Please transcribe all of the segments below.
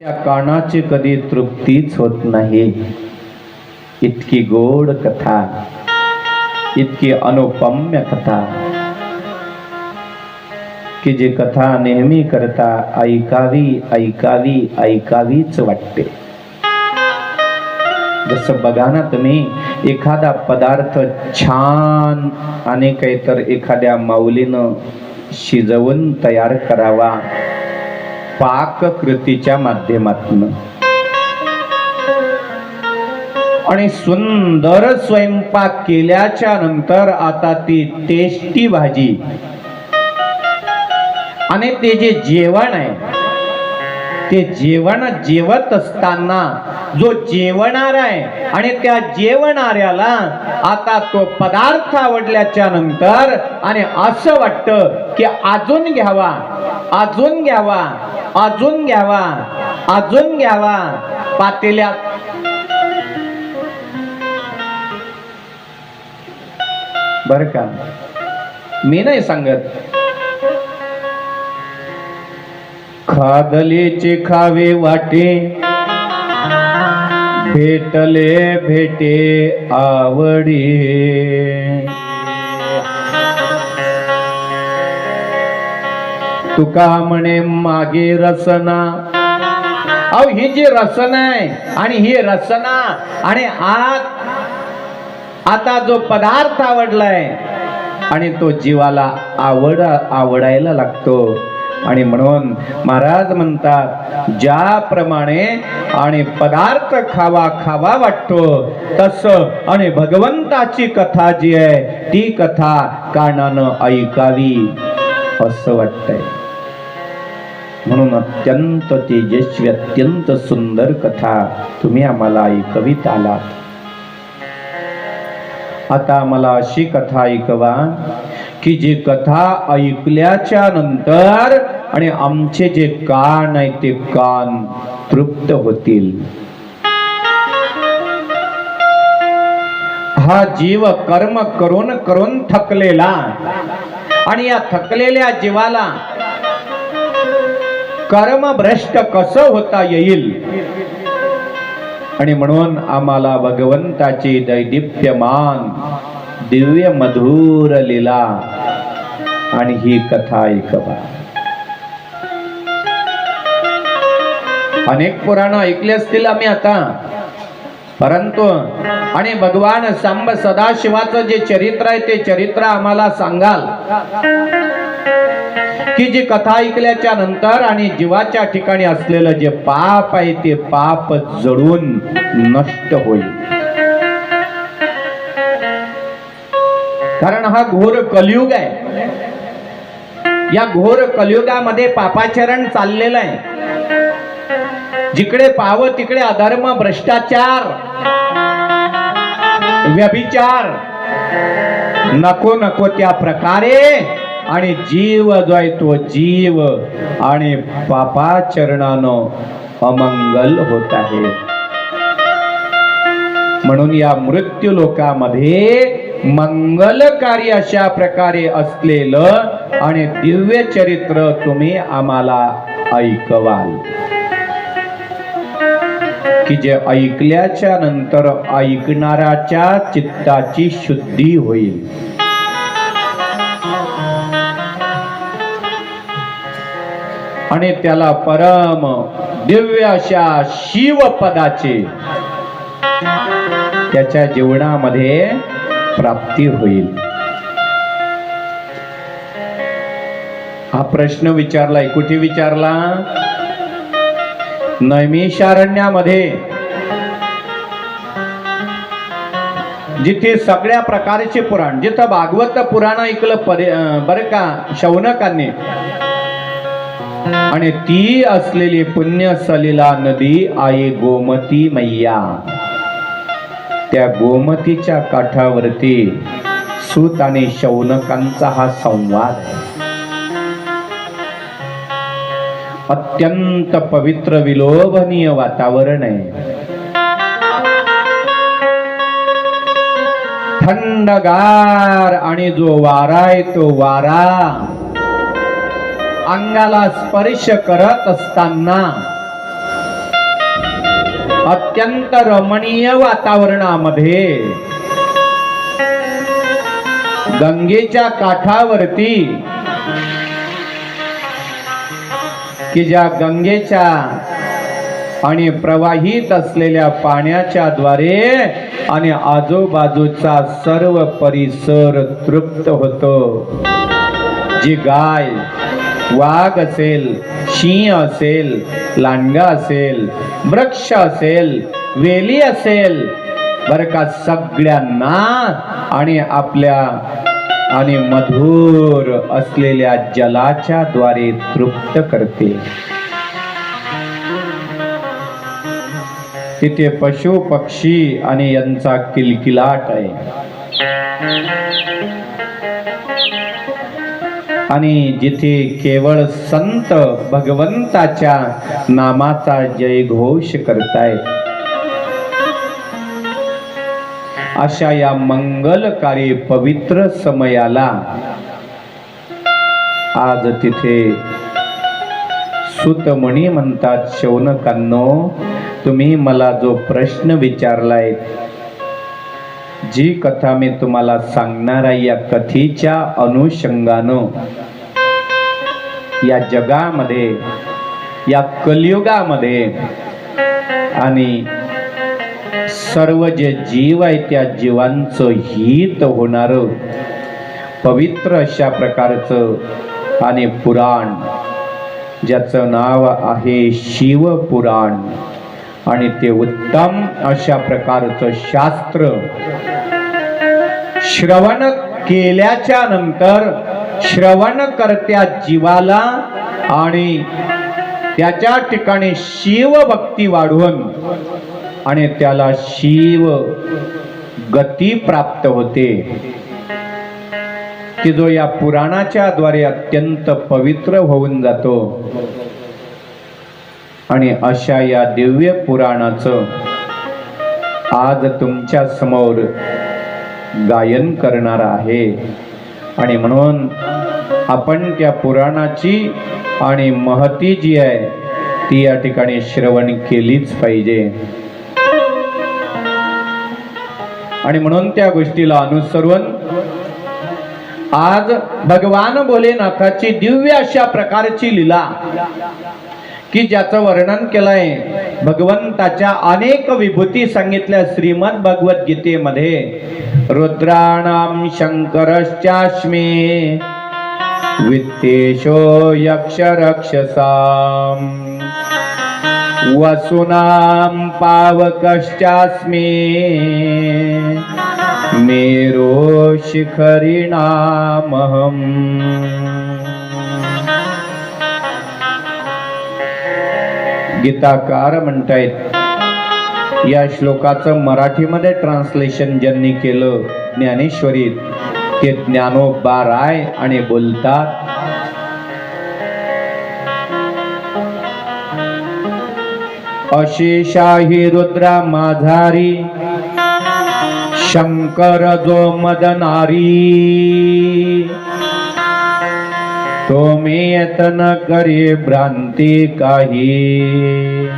त्या कानाची कधी तृप्तीच होत नाही. इतकी गोड कथा इतकी अनुपम्य कथा. की जी कथा नेहमी करता ऐकावी ऐकावी ऐकावीच वाटते. जसं बघा ना तुम्ही एखादा पदार्थ छान आणि काहीतर एखाद्या माऊलीनं शिजवून तयार करावा. पाककृतीच्या माध्यमातून. आणि सुंदर स्वयंपाक केल्याच्यानंतर आता ती टेस्टी भाजी. आणि ते जे जेवण आहे ते जेवण जेवत असताना जो जेवणार आहे आणि त्या जेवणाऱ्याला आता तो पदार्थ आवडल्याच्या नंतर आणि असं वाटतं की अजून घ्यावा अजून घ्यावा. अजून घ्यावा अजून घ्यावा. पातेल्यात. बर का? मी नाही सांगत. खादलीचे खावे वाटे भेटले भेटे आवडी तुका म्हणे मागे रसना. अहो ही जी रसना आहे आणि ही रसना आणि आत आता जो पदार्थ आवडलाय आणि तो जीवाला आवड आवडायला लागतो. आणि म्हणून महाराज म्हणतात ज्याप्रमाणे आणि पदार्थ खावा खावा वाटतो तस आणि भगवंताची कथा जी आहे ती कथा कानानं ऐकावी असं वाटतंय. म्हणून अत्यंत तेजस्वी अत्यंत सुंदर कथा तुम्ही आम्हाला ऐकवीत आलात. आता मला अशी कथा ऐकवा की जी कथा ऐकल्याच्या नंतर आणि आमचे जे कान आहे ते कान तृप्त होतील. हा जीव कर्म करून करून थकलेला आणि या थकलेल्या जीवाला कर्म भ्रष्ट कसं होता येईल? आणि म्हणून आम्हाला भगवंताची दैदिप्यमान दिव्य मधुर लीला आणि ही कथा ऐकवा. अनेक पुराण ऐकले असतील आम्ही आता. परंतु आणि भगवान सांब सदाशिवाचं जे चरित्र आहे ते चरित्र आम्हाला सांगाल. की जी कथा ऐकल्याच्या नंतर आणि जीवाच्या ठिकाणी असलेलं जे पाप आहे ते पाप जळून नष्ट होईल. कारण हा घोर कलियुग आहे. या घोर कलियुगामध्ये पापाचरण चाललेलं आहे. जिकडे पाव तिकडे अधर्म भ्रष्टाचार व्यभिचार. नको नको त्या प्रकारे आणि जीव जो आहे तो जीव आणि पापाचरणानं अमंगल होत आहे. म्हणून या मृत्यू लोकामध्ये मंगलकारी अशा प्रकारे असलेलं आणि दिव्य चरित्र तुम्ही आम्हाला ऐकवाल. की जे ऐकल्याच्या नंतर ऐकणाऱ्याच्या चित्ताची शुद्धी होईल. आणि त्याला परम दिव्य अशा शिवपदाचे त्याच्या जीवनामध्ये प्राप्ती होईल. हा प्रश्न विचारलाय. कुठे विचारला? नैमिषारण्यामध्ये जिथे सगळ्या प्रकारचे पुराण जिथं भागवत पुराण ऐकलं परे बरं का शौनकांनी. आणि ती असलेली पुण्य सलिला नदी आई गोमती मैया. त्या गोमतीच्या काठावरती सूत आणि शौनकांचा हा संवाद आहे. अत्यंत पवित्र विलोभनीय वातावरण आहे. थंडगार आणि जो वारा आहे तो वारा अंगाला स्पर्श करत असताना. अत्यंत रमणीय वातावरणामध्ये गंगेच्या काठावरती की ज्या गंगेच्या आणि प्रवाहित असलेल्या पाण्याच्या द्वारे आणि आजूबाजूचा सर्व परिसर तृप्त होतो. जी गाय वाघ असेल सिंह असेल लांडगा असेल वृक्ष असेल वेली असेल बर का सगळ्यांना आणि आपल्या आणि मधुर असलेल्या जलाच्या द्वारे तृप्त करते. तिथे पशु पक्षी आणि यांचा किलकिलाट आहे. आणि जिथे केवळ संत भगवंताच्या नामाचा जयघोष करतायत. अशा या मंगलकारी पवित्र समयाला आज तिथे सुतमणी म्हणतात शौनकांनो तुम्ही मला जो प्रश्न विचारलाय जी कथा मी तुम्हाला सांगणार आहे या कथेच्या अनुषंगानं. या जगामध्ये या कलियुगामध्ये आणि सर्व जे जीव आहे त्या जीवांचं हित होणार पवित्र अशा प्रकारचं आणि पुराण ज्याचं नाव आहे शिवपुराण. आणि ते उत्तम अशा प्रकारचं शास्त्र श्रवण केल्याच्यानंतर श्रवण करत्या जीवाला आणि त्याच्या ठिकाणी शिवभक्ती वाढवून आणि त्याला शिव गती प्राप्त होते. की जो या पुराणाच्या द्वारे अत्यंत पवित्र होऊन जातो. आणि अशा या दिव्य पुराणाचं आज तुमच्यासमोर गायन करणार आहे. आणि म्हणून आपण त्या पुराणाची आणि महती जी आहे ती या ठिकाणी श्रवण केलीच पाहिजे. आणि म्हणून त्या गोष्टीला अनुसरून आज भगवान भोलेनाथाची दिव्य अशा प्रकारची लीला की ज्याचं वर्णन केलंय भगवंताच्या अनेक विभूती सांगितल्या श्रीमद भगवत गीतेमध्ये रुद्राणाम शंकरश्चाश्मी वित्तेशो यक्ष रक्षसाम वसुनाम पावकश्चास्मी मेरो शिखरिणामहम्. गीताकार म्हणतायत. या श्लोकाचं मराठीमध्ये ट्रान्सलेशन ज्यांनी केलं ज्ञानेश्वरीत ते ज्ञानोबा राय आणि बोलतात. अशेषाही रुद्रा माझारी शंकर जो मदनारी. तो मी यतन करी भ्रांती काही.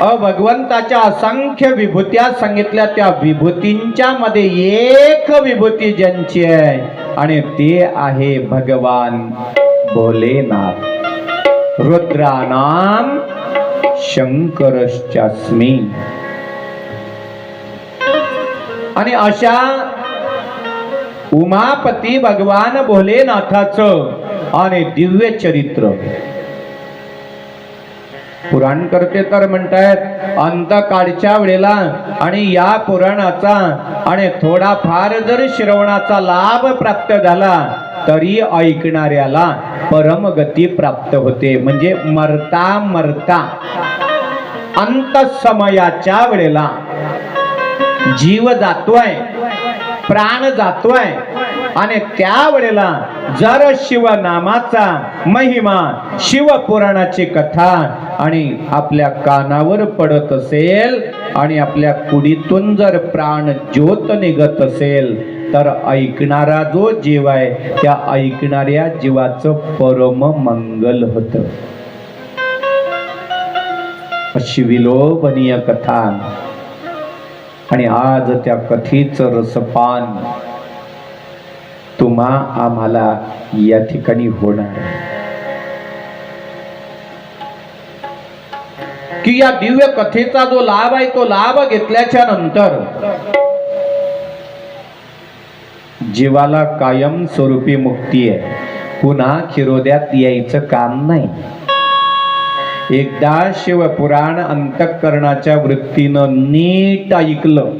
अ भगवंताच्या असंख्य विभूत्या सांगितल्या त्या विभूतींच्या मध्ये एक विभूती ज्यांची आहे आणि ते आहे भगवान भोलेनाथ. रुद्रानाम शंकरश्चास्मी. आणि अशा उमापती भगवान भोलेनाथाचं आणि दिव्य चरित्र. पुराण करते तर म्हणतायत अंतकाळच्या वेळेला आणि या पुराणाचा आणि थोडाफार जर श्रवणाचा लाभ प्राप्त झाला तरी ऐकणाऱ्याला परमगती प्राप्त होते. म्हणजे मरता मरता. अंत समयाच्या वेळेला जीव जातोय. प्राण जातोय. आणि त्या वेळेला जर शिवनामाचा महिमा शिवपुराणाची कथा आणि आपल्या कानावर पडत असेल आणि आपल्या कुडीतून जर प्राण ज्योत निघत असेल तर ऐकणारा जो जीव आहे त्या ऐकणाऱ्या जीवाचं परम मंगल होत. अशी विलोभनीय कथा. आणि आज त्या कथेचं रसपान तुम्हा आम्हाला या ठिकाणी होणार की या दिव्य कथेचा जो लाभ आहे तो लाभ घेतल्याच्या नंतर जीवाला कायम स्वरूपी मुक्ती आहे. पुन्हा खिरोद्यात यायचं काम नाही. एकदा शिवपुराण अंतःकरणाच्या वृत्तीनं नीट ऐकलं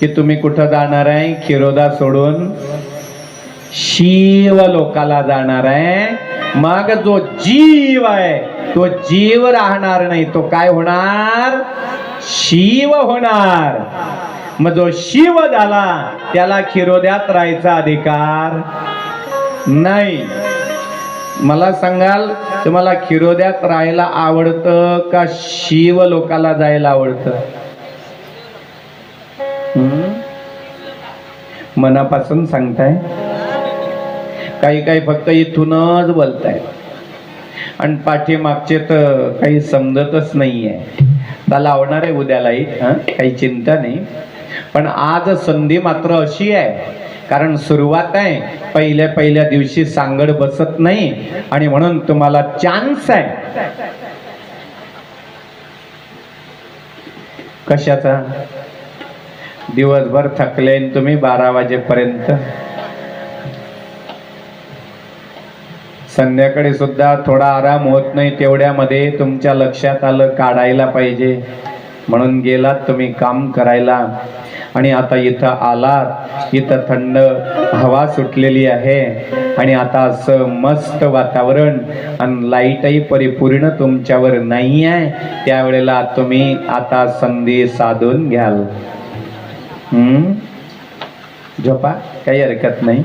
की तुम्ही कुठं जाणार आहे? खिरोदा सोडून शिव लोकाला जाणार आहे. मग जो जीव आहे तो जीव राहणार नाही. तो काय होणार? शिव होणार. मग जो शिव झाला त्याला खिरोद्यात राहायचा अधिकार नाही. मला सांगाल तुम्हाला खिरोद्यात राहायला आवडतं का शिव लोकाला जायला आवडतं? मनापासून सांगताय? काही काही फक्त इथूनच बोलताय. आणि पाठीमागचे तर काही समजतच नाहीये. त्याला लावणार आहे उद्यालाही काही चिंता नाही. पण आज संधी मात्र अशी आहे कारण सुरुवात आहे पहिल्या पहिल्या दिवशी सांगड बसत नाही आणि म्हणून तुम्हाला चान्स आहे. कशाचा? दिवसभर थकले तुम्ही बारा वाजेपर्यंत. संध्याकाळी सुद्धा थोडा आराम होत नाही तेवढ्यामध्ये तुमच्या लक्षात आलं काढायला पाहिजे. म्हणून गेलात तुम्ही काम करायला. आणि आता इथं आलात इथं थंड हवा सुटलेली आहे आणि आता असं मस्त वातावरण आणि लाईटही परिपूर्ण तुमच्यावर नाही आहे त्यावेळेला तुम्ही आता संधी साधून घ्याल. हम्म? झोपा? काही हरकत नाही.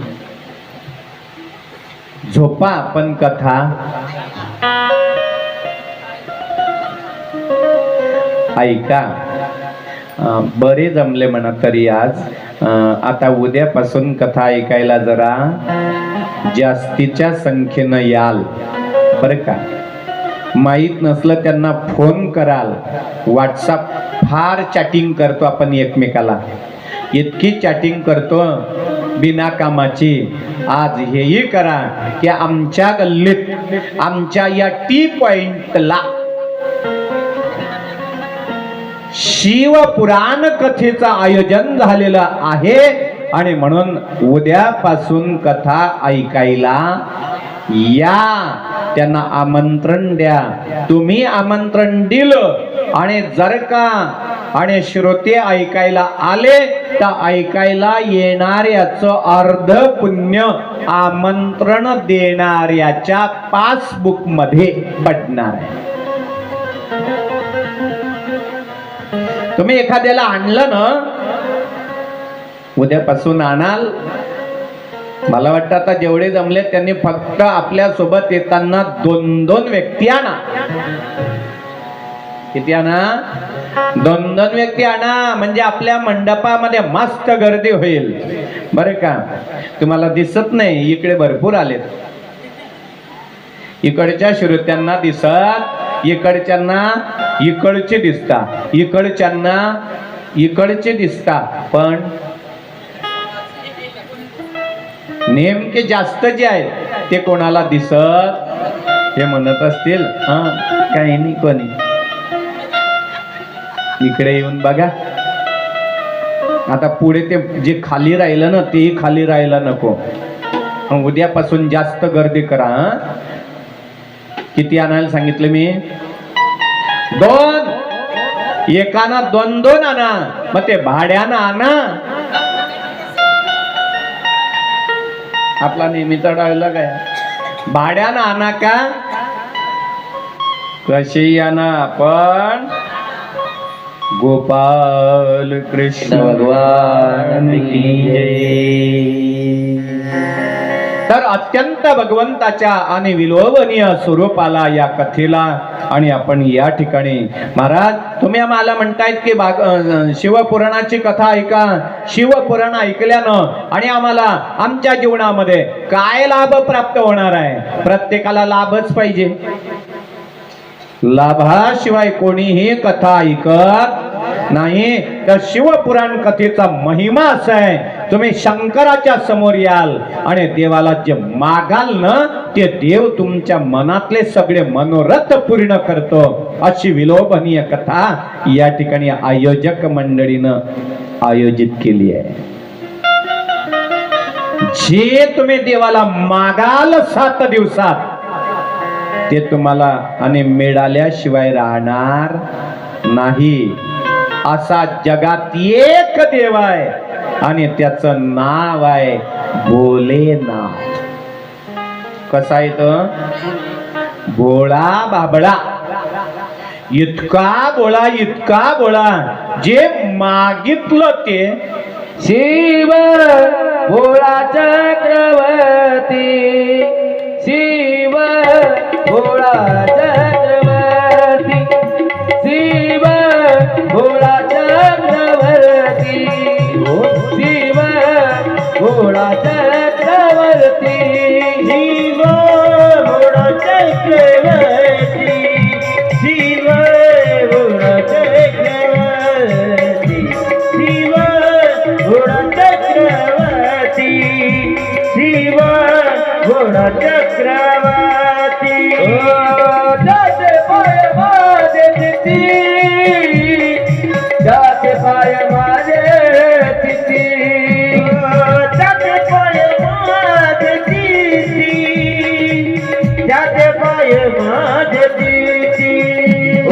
झोपा पण कथा. ऐका. बरे जमले म्हणा तरी आज. आता उद्यापासून कथा ऐकायला जरा जास्तीच्या संख्येनं याल. बरं का? माहीत नसलं त्यांना फोन कराल. व्हॉट्सअप फार चॅटिंग करतो आपण एकमेकाला. इतकी चॅटिंग करतो बिना कामाची. आज हेही करा की आमच्या गल्लीत आमच्या या टी पॉइंटला शिवपुराण कथेचं आयोजन झालेलं आहे. आणि म्हणून उद्यापासून कथा ऐकायला या. त्यांना आमंत्रण द्या. तुम्ही आमंत्रण दिलं आणि जर का आणि श्रोते ऐकायला आले तर ऐकायला येणाऱ्याचं अर्ध पुण्य आमंत्रण देणाऱ्याच्या पासबुकमध्ये पडणार आहे. तुम्ही एखाद्याला आणलं ना उद्यापासून आणाल. मला वाटतं आता जेवढे जमले त्यांनी फक्त आपल्यासोबत येताना दोन दोन व्यक्ती आणा. किती आणा? दोन दोन व्यक्ती आणा. म्हणजे आपल्या मंडपामध्ये मस्त गर्दी होईल. बरं का? तुम्हाला दिसत नाही इकडे भरपूर आलेत. इकडच्या श्रोत्यांना दिसत इकडच्यांना इकडचे दिसतात इकडच्यांना इकडचे दिसता पण नेमके जास्त जे आहेत ते कोणाला दिसत? हे म्हणत असतील. हा काही नाही कोणी. इकडे येऊन बघा. आता पुढे ते जे खाली राहिलं ना तेही खाली राहायला नको. उद्यापासून जास्त गर्दी करा किती आणायला सांगितलं मी? दोन. एकाना दोन दोन आणा मग ते भाड्यानं आणा. आपला नेहमीचा डायलॉग आहे. भाड्यानं आणा का? कशी आणा पण गोपाल कृष्ण भगवान की जय. तर अत्यंत भगवंताच्या आणि विलोभनीय स्वरूपाला या कथेला आणि आपण या ठिकाणी महाराज तुम्ही आम्हाला म्हणतायत की भाग शिवपुराणाची कथा ऐका. शिवपुराण ऐकल्यानं आणि आम्हाला आमच्या जीवनामध्ये काय लाभ प्राप्त होणार आहे? प्रत्येकाला लाभच पाहिजे. लाभाशिवाय कोणीही कथा ऐकत नाही. तर शिवपुराण कथेचा महिमा असा आहे. तुम्ही शंकराच्या समोर याल आणि देवाला जे मागाल ना ते देव तुमच्या मनातले सगळे मनोरथ पूर्ण करतो. अशी विलोभनीय कथा या ठिकाणी आयोजक मंडळीनं आयोजित केली आहे. जे तुम्ही देवाला मागाल सात दिवसात ते तुम्हाला आणि मिळाल्याशिवाय राहणार नाही. असा जगात एक देव आहे. आणि त्याचं नाव आहे भोलेनाथ. कसा आहे तो? भोळा बाबळा. इतका बोळा इतका बोळा जे मागितलं ते शिव भोळा चक्रवर्ती. शिव भोळा चक्र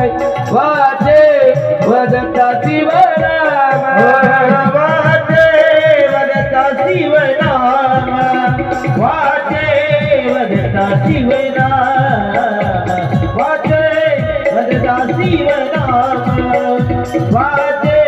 वाचे वदता शिव राम वाचे वदता शिव राम वाचे वदता शिव राम वाचे वदता शिव राम वाचे